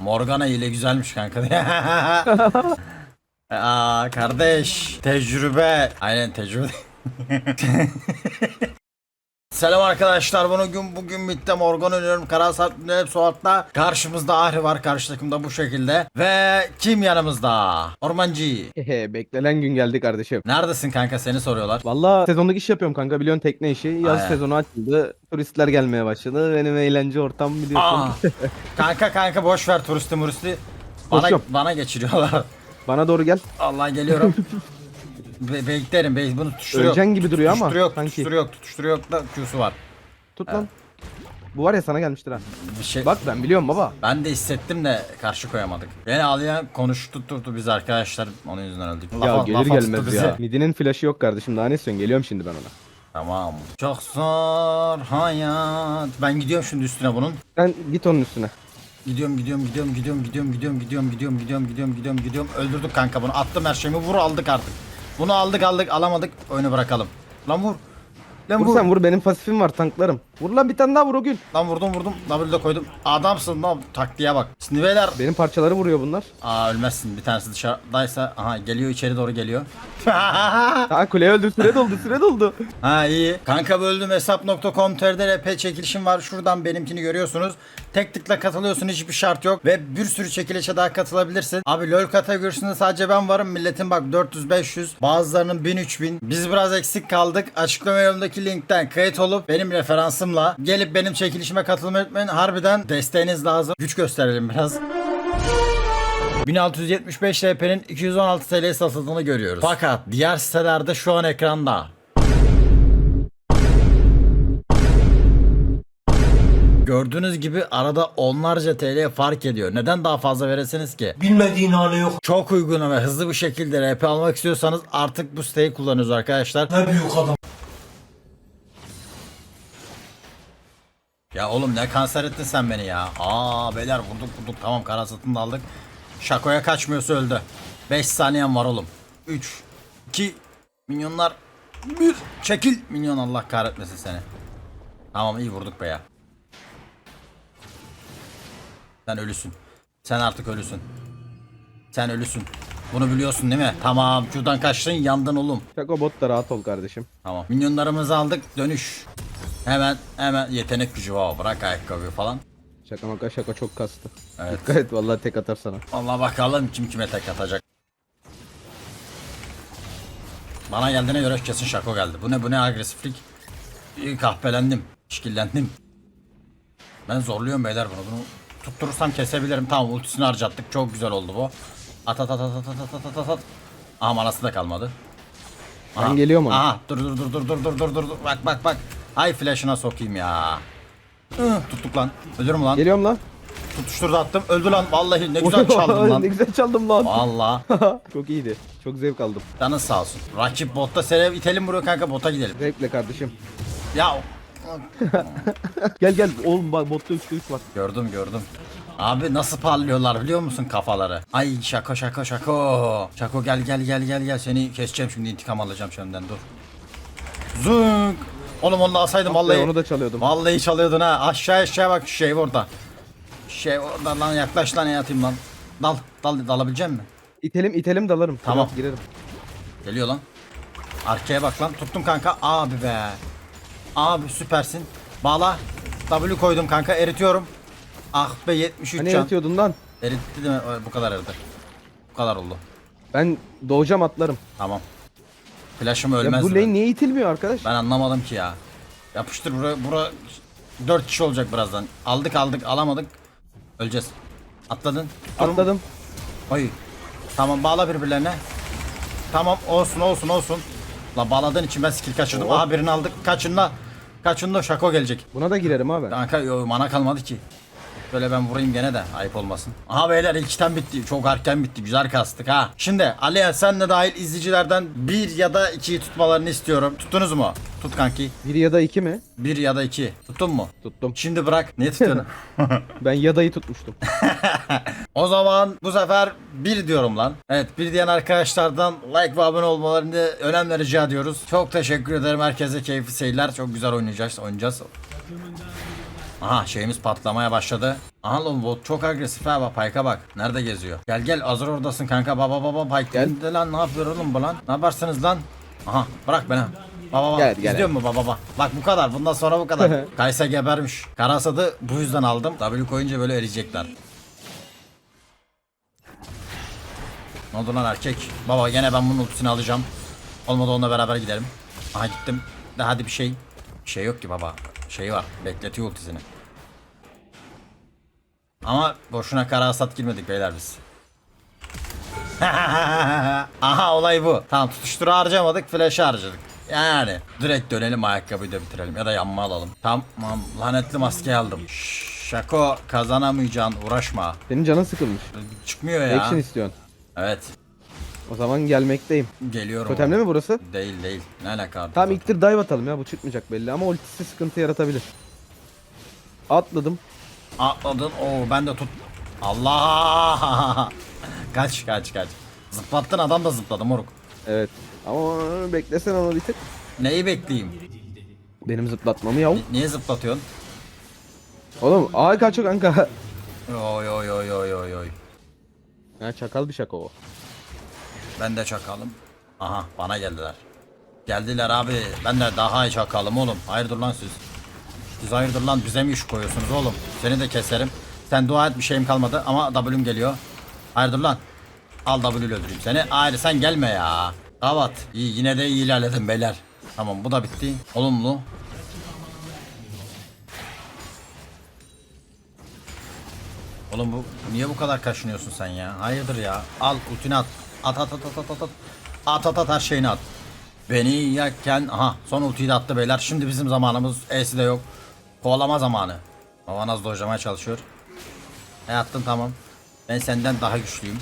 Morgana ile güzelmiş kanka. Aa kardeş tecrübe. Aynen tecrübe. Selam arkadaşlar bugün bugün bitti Morgan oynuyorum Karasat hep Suat'ta Karşımızda Ahri var karşı takımda bu şekilde Ve kim yanımızda Ormancı Hehe beklenen gün geldi kardeşim. Neredesin kanka seni soruyorlar Valla sezonluk iş yapıyorum kanka biliyorsun tekne işi. Yaz Aynen. sezonu açıldı. Turistler gelmeye başladı. Benim eğlence ortam biliyorsun. Aa, Kanka kanka boş ver turisti muristi Bana, Koşuyorum. bana geçiriyorlar Bana doğru gel. Allah geliyorum Be beklerim be bunu tutuşturuyor Öleceksin gibi duruyor ama. Tutuşturuyor sanki. tutuşturuyor tutuşturuyor da Q'su var Tut lan. Bu var ya sana gelmiştir ha. Bir şey Bak ben biliyorum baba. Ben de hissettim de karşı koyamadık. Beni ağlayan konuştu tuttu biz arkadaşlar onun yüzünden öldük. Ya Lafa- gelir lafa gelmez ya. Midinin flaşı yok kardeşim daha ne istiyorsun? Geliyorum şimdi ben ona. Tamam. Çok zor hayat. Ben gidiyorum şimdi üstüne bunun. Sen git onun üstüne. Gidiyorum gidiyorum gidiyorum gidiyorum gidiyorum gidiyorum gidiyorum gidiyorum gidiyorum gidiyorum gidiyorum gidiyorum. Öldürdük kanka bunu. Attım her şeyimi. Vur aldık artık. Bunu aldık aldık alamadık. Oyunu bırakalım. Lan vur. Lan Vur vur. sen vur benim pasifim var tanklarım. Vur lan bir tane daha vur o gün. Lan vurdum vurdum. W'de koydum. Adamsın lan. Taktiğe bak. Şimdi beyler. Benim parçaları vuruyor bunlar. Aa ölmezsin. Bir tanesi dışarıdaysa. Aha geliyor içeri doğru geliyor. Ha kuleye öldü süre doldu süre doldu. Ha iyi. Kanka böldüm hesap.com.tr'de RP çekilişim var. Şuradan benimkini görüyorsunuz. Tek tıkla katılıyorsun hiçbir şart yok. Ve bir sürü çekilişe daha katılabilirsin. Abi LoL kategorisinde sadece ben varım. Milletin bak 400-500 bazılarının 1000-3000. Biz biraz eksik kaldık. Açıklama yorumdaki linkten kayıt olup benim referansımla gelip benim çekilişime katılmayı unutmayın. Harbiden desteğiniz lazım. Güç gösterelim biraz. 1675 RP'nin 216 TL satıldığını görüyoruz. Fakat diğer sitelerde şu an ekranda Gördüğünüz gibi arada onlarca TL fark ediyor. Neden daha fazla veresiniz ki? Bilmediğin hali yok. Çok uygun ve hızlı bir şekilde RP almak istiyorsanız artık bu siteyi kullanıyoruz arkadaşlar. Ne büyük adam. Ya oğlum ne kanser ettin sen beni ya. Aa beyler vurduk vurduk tamam kara satını da aldık. Şakoya kaçmıyorsa öldü. 5 saniyem var oğlum. 3 2 milyonlar 1 çekil milyon Allah kahretmesin seni. Tamam iyi vurduk be ya. Sen ölüsün. Sen artık ölüsün. Sen ölüsün. Bunu biliyorsun değil mi? Tamam şuradan kaçtın yandın oğlum. Şako bot da rahat ol kardeşim. Tamam. Minyonlarımızı aldık. Dönüş. Hemen hemen yetenek gücü var. Bırak ayakkabıyı falan. Şaka maka şaka çok kastı. Evet. Dikkat et vallahi tek atar sana. Allah bakalım kim kime tek atacak. Bana geldiğine göre kesin şako geldi. Bu ne bu ne agresiflik. İyi kahpelendim. İşkillendim. Ben zorluyorum beyler bunu. Bunu tutturursam kesebilirim. Tamam ultisini harcattık. Çok güzel oldu bu. At at at at at at at at at. Aha manası da kalmadı. Ben geliyorum ona. Aha dur dur dur dur dur dur dur dur. Bak bak bak. Ay flash'ına sokayım ya. Tuttuk lan. Ölürüm lan. Geliyorum lan. Tutuşturdu attım. Öldü lan. Vallahi ne güzel çaldın lan. ne güzel çaldım lan. Valla. çok iyiydi. Çok zevk aldım. Canın sağ olsun. Rakip botta seni itelim buraya kanka bota gidelim. Zevkle kardeşim. Ya Gel gel oğlum bak botta 3'te 3 var. gördüm gördüm. Abi nasıl parlıyorlar biliyor musun kafaları? Ay şako şako şako. Şako gel gel gel gel gel seni keseceğim şimdi intikam alacağım senden dur. Zünk. Oğlum onu da alsaydım Vallahi vallahi. onu da çalıyordum. Vallahi çalıyordun ha. Aşağı aşağı bak şey orada. Şey orada lan yaklaş lan yatayım lan. Dal dal dalabilecek misin? İtelim itelim dalarım. Tamam. Biraz Girerim. Geliyor lan. Arkaya bak lan. Tuttum kanka. Abi be. Abi süpersin. Bağla. W koydum kanka. Eritiyorum. Ah be 73 Hani can. yatıyordun lan? Eritti değil mi? Bu kadar eridi. Bu kadar oldu. Ben doğacağım atlarım. Tamam. Flash'ım Ya ölmez. bu mi? lane niye itilmiyor arkadaş? Ben anlamadım ki ya. Yapıştır buraya. Bura 4 kişi olacak birazdan. Aldık aldık alamadık. Öleceğiz. Atladın. Tutturum. Atladım. Ay. Tamam bağla birbirlerine. Tamam olsun olsun olsun. La bağladığın için ben skill kaçırdım. Oh. Aha birini aldık. Kaçın la. Kaçın da şako gelecek. Buna da girerim abi. Kanka yo, mana kalmadı ki. Böyle ben vurayım gene de ayıp olmasın. Aha beyler ilkten bitti. Çok erken bitti. Güzel kastık ha. Şimdi Aliye sen de dahil izleyicilerden bir ya da ikiyi tutmalarını istiyorum. Tuttunuz mu? Tut kanki. Bir ya da iki mi? Bir ya da iki. Tuttun mu? Tuttum. Şimdi bırak. Ne tutuyorsun? Ben yadayı tutmuştum. O zaman bu sefer bir diyorum lan. Evet bir diyen arkadaşlardan like ve abone olmalarını önemli rica ediyoruz. Çok teşekkür ederim herkese keyifli seyirler. Çok güzel oynayacağız. Oynayacağız. Aha şeyimiz patlamaya başladı. Aha lan bot çok agresif ha bak Pike'a bak. Nerede geziyor? Gel gel hazır oradasın kanka baba baba Pike. Gel. Gel. lan ne yapıyor oğlum bu lan? Ne yaparsınız lan? Aha bırak beni. Baba baba. Gel, gel. İzliyor mu baba baba? Bak bu kadar. Bundan sonra bu kadar. Kaysa gebermiş. Karasad'ı bu yüzden aldım. W koyunca böyle eriyecekler. Ne oldu lan erkek? Baba gene ben bunun ultisini alacağım. Olmadı onunla beraber gidelim. Aha gittim. De hadi bir şey. Bir şey yok ki baba. Şey var. Bekletiyor ultisini. Ama boşuna kara hasat girmedik beyler biz. Aha olay bu. Tamam tutuşturu harcamadık flash harcadık. Yani direkt dönelim ayakkabıyı da bitirelim ya da yanma alalım. Tamam lanetli maskeyi aldım. Şako kazanamayacaksın uğraşma. Senin canın sıkılmış. Çıkmıyor ya. Action istiyorsun. Evet O zaman gelmekteyim. geliyorum. Totemli mi burası? Değil değil. Ne alaka abi? Tamam ilk dive atalım ya bu çıkmayacak belli ama ultisi sıkıntı yaratabilir. Atladım. Atladın. Oo ben de tut. Allah! kaç kaç kaç. Zıplattın adam da zıpladı moruk. Evet. Ama beklesen onu bir tık. Neyi bekleyeyim? Benim zıplatmamı yav. Ni- Niye zıplatıyorsun? Oğlum ay kaçıyor kanka. Oy oy oy oy oy oy. Ha çakal bir şaka o. Ben de çakalım. Aha bana geldiler. Geldiler abi. Ben de daha iyi çakalım oğlum. Hayırdır lan siz? Siz hayırdır lan bize mi iş koyuyorsunuz oğlum? Seni de keserim. Sen dua et bir şeyim kalmadı ama W'm geliyor. Hayırdır lan? Al W öldüreyim seni. Hayır sen gelme ya. Kavat. İyi yine de iyi ilerledin beyler. Tamam bu da bitti. Olumlu. Oğlum bu niye bu kadar kaşınıyorsun sen ya? Hayırdır ya? Al ultini at. At at at at at at. At at at, her şeyini at. Beni yakken aha son ultiyi de attı beyler. Şimdi bizim zamanımız E'si de yok. Kovalama zamanı. Babanaz dojlamaya çalışıyor. E attın tamam. Ben senden daha güçlüyüm.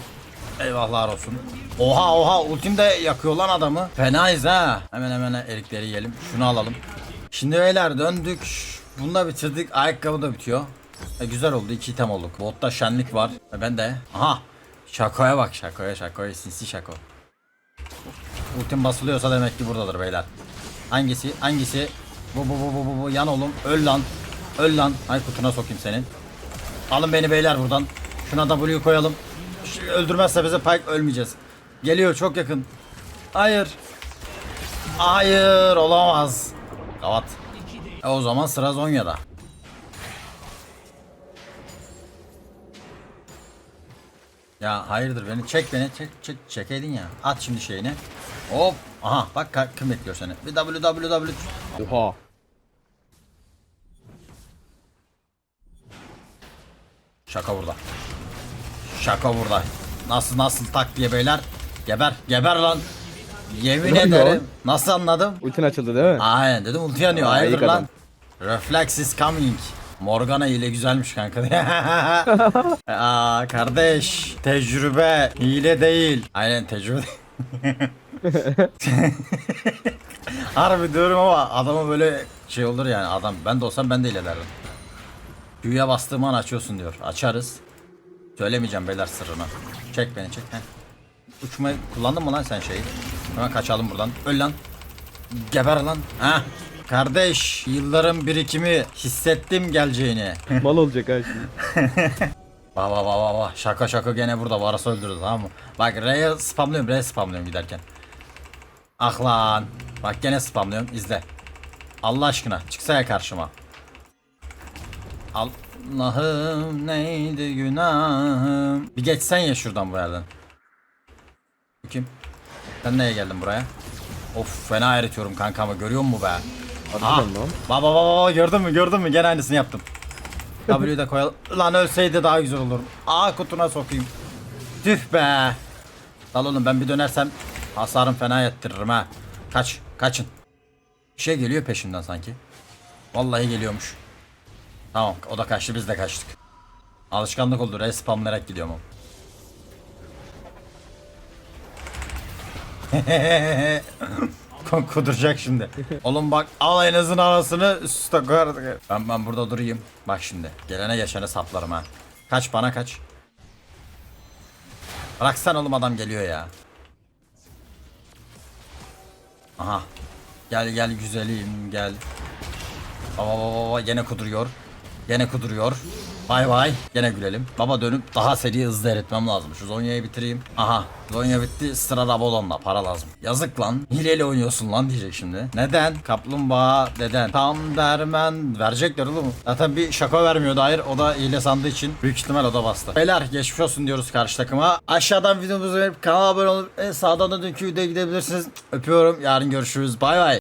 Eyvahlar olsun. Oha oha ultim de yakıyor lan adamı. Fenayız ha. Hemen hemen erikleri yiyelim. Şunu alalım. Şimdi beyler döndük. Bunu da bitirdik. Ayakkabı da bitiyor. E, güzel oldu. iki item olduk. Botta şenlik var. E, ben de. Aha. Şakoya bak şakoya şakoya sinsi şako. Ultim basılıyorsa demek ki buradadır beyler. Hangisi? Hangisi? Bu bu bu bu bu, bu. yan oğlum. Öl lan. Öl lan. Ay kutuna sokayım senin. Alın beni beyler buradan. Şuna W koyalım. Ş- Öldürmezse bize Pike ölmeyeceğiz. Geliyor çok yakın. Hayır. Hayır olamaz. Kavat. E o zaman sıra Zonya'da. Ya hayırdır beni çek beni çek çek çekeydin ya. At şimdi şeyini. Hop. Aha bak kim bekliyor seni. Bir www. Oha. Şaka burada. Şaka burada. Nasıl nasıl tak diye beyler. Geber geber lan. Yemin Ne oluyor? ederim. Nasıl anladım? Ultin açıldı değil mi? Aynen dedim ulti yanıyor. Hayırdır lan? Reflex is coming. Morgana ile güzelmiş kanka. Aa kardeş tecrübe hile değil. Aynen tecrübe Harbi diyorum ama adama böyle şey olur yani adam ben de olsam ben de hile derdim. Q'ya bastığım an açıyorsun diyor. Açarız. Söylemeyeceğim beyler sırrını. Çek beni çek. Heh. Uçmayı kullandın mı lan sen şeyi? Hemen kaçalım buradan. Öl lan. Geber lan. Ha? Kardeş yılların birikimi hissettim geleceğini. Mal olacak ha şimdi. Baba baba baba şaka şaka gene burada varası öldürdü tamam mı? Bak R'ye spamlıyorum R'ye spamlıyorum giderken. Ah lan. Bak gene spamlıyorum izle. Allah aşkına çıksa ya karşıma. Allah'ım neydi günahım. Bir geçsen ya şuradan bu yerden. Kim? Sen neye geldin buraya? Of fena eritiyorum kanka ama görüyor musun be? Ah. Harbiden lan. Baba baba gördün mü gördün mü gene aynısını yaptım. W'yu da koyalım. Lan ölseydi daha güzel olur. Aa kutuna sokayım. Tüh be. Dal oğlum ben bir dönersem hasarım fena yettiririm ha. Kaç kaçın. Bir şey geliyor peşimden sanki. Vallahi geliyormuş. Tamam o da kaçtı biz de kaçtık. Alışkanlık oldu. Re spamlayarak gidiyorum ama. Kon- Kuduracak şimdi. Oğlum bak alayınızın arasını üstte koyardık. Ben, ben burada durayım. Bak şimdi. Gelene geçene saplarım ha. Kaç bana kaç. Bıraksan oğlum adam geliyor ya. Aha. Gel gel güzelim gel. Baba baba baba gene kuduruyor. Gene kuduruyor. Bay bay. Gene gülelim. Baba dönüp daha seri hızlı eritmem lazım. Şu Zonya'yı bitireyim. Aha. Zonya bitti. Sıra Rabadon'da. Para lazım. Yazık lan. Hileyle oynuyorsun lan diyecek şimdi. Neden? Kaplumbağa deden. Tam dermen. Verecekler oğlum. Zaten bir şaka vermiyordu. Hayır o da hile sandığı için. Büyük ihtimal o da bastı. Beyler geçmiş olsun diyoruz karşı takıma. Aşağıdan videomuzu verip kanala abone olup en sağdan da dünkü videoya gidebilirsiniz. Öpüyorum. Yarın görüşürüz. Bay bay.